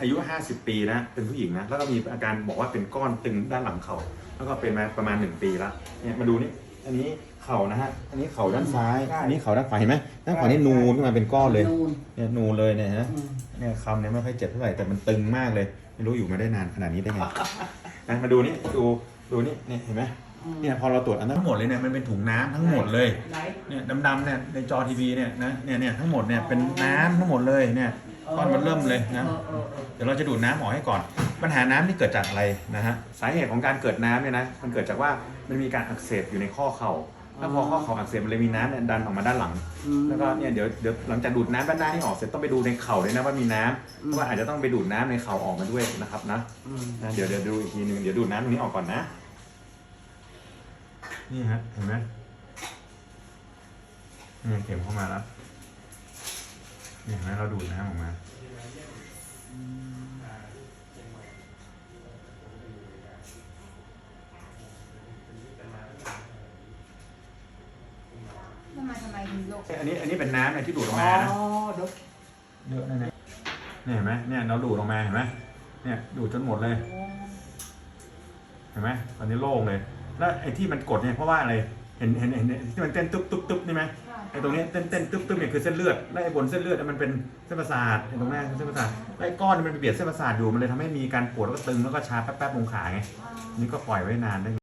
อายุ 50 ปีนะ เป็นผู้หญิงนะ แล้วก็มีอาการบอกว่าเป็นก้อนตึงด้านหลังเข่า แล้วก็เป็นมาประมาณ 1 ปีแล้วเนี่ยมาดูนี่ อันนี้เข่านะฮะ อันนี้เข่าด้านซ้ายใช่อันนี้เข่าด้านขวาเห็นไหมด้านขวานี่นูนขึ้นมาเป็นก้อนเลย นูน เนี่ยนูนเลยเนี่ยฮะอืมเนี่ยคำเนี่ยไม่ค่อยเจ็บเท่าไหร่แต่มันตึงมากเลย ไม่รู้อยู่มาได้นานขนาดนี้ได้ไงนะมาดูนี่ ดูดูนี่เนี่ยเห็นไหมเนี่ยพอเราตรวจอันทั้งหมดเลยเนี่ยมันเป็นถุงน้ำทั้งหมดเลย ไหน เนี่ยดำๆเนี่ยในจอทีวีเนี่ยนะเนี่ยเนี่ยทั้งหมดเนี่ยเป็นน้ำทั้งหมดเลยเนี่ย ก้อนมันเริ่มเลยนะออเออเออเดี๋ยวเราจะดูดน้ำออกให้ก่อน ปัญหาน้ำนี่เกิดจากอะไรนะฮะ สาเหตุของการเกิดน้ำเนี่ยนะ มันเกิดจากว่ามันมีการอักเสบอยู่ในข้อเข่าแล้วพอข้อเข่าอักเสบมันเลยมีน้ำเนี่ยดันออกมาด้านหลังอืมแล้วก็เนี่ยเดี๋ยวเดี๋ยวหลังจากดูดน้ำด้านหน้าให้ออกเสร็จต้องไปดูในเข่าด้วยนะว่ามีน้ำเพราะว่าอาจจะต้องไปดูดน้ำในเข่าออกมาด้วยนะครับนะอืมนะเดี๋ยวเดี๋ยวดูอีกทีหนึงเดี๋ยวดูดน้ำตรงนี้ออกก่อนนะ นี่ฮะเห็นไหมนี่เข็มเข้ามาแล้วนี่ เห็นไหมเราดูดน้ำออกมาทำไมทำไมถึงโรคอันนี้อันนี้เป็นน้ำเนี่ยที่ดูดออกอ๋มานะอเดี๋ยวเยอะนะเนี่ยเนี่ยเห็นไหมเนี่ยเราดูดออกมาเห็นไหมเนี่ยดูดจนหมดเลยเห็นไหมตอนนี้โล่งเลย แล้วไอ้ที่มันกดเนี่ยเพราะว่าอะไรเห็นเห็นเห็นที่มันเต้นตุ๊บตุ๊บตุ๊บนี่ไหม ไอ้ตรงนี้เต้นเต้นตึ๊บตึ๊บเนี่ยคือเส้นเลือดและไอ้บนเส้นเลือดเนี่ยมันเป็นเส้นประสาทไอ้ตรงหน้าคือเส้นประสาทและไอ้ก้อนมันไปเบียดเส้นประสาทอยู่มันเลยทำให้มีการปวดแล้วก็ตึงแล้วก็ชาแป๊บๆลงขาไงนี่ก็ปล่อยไว้นานได้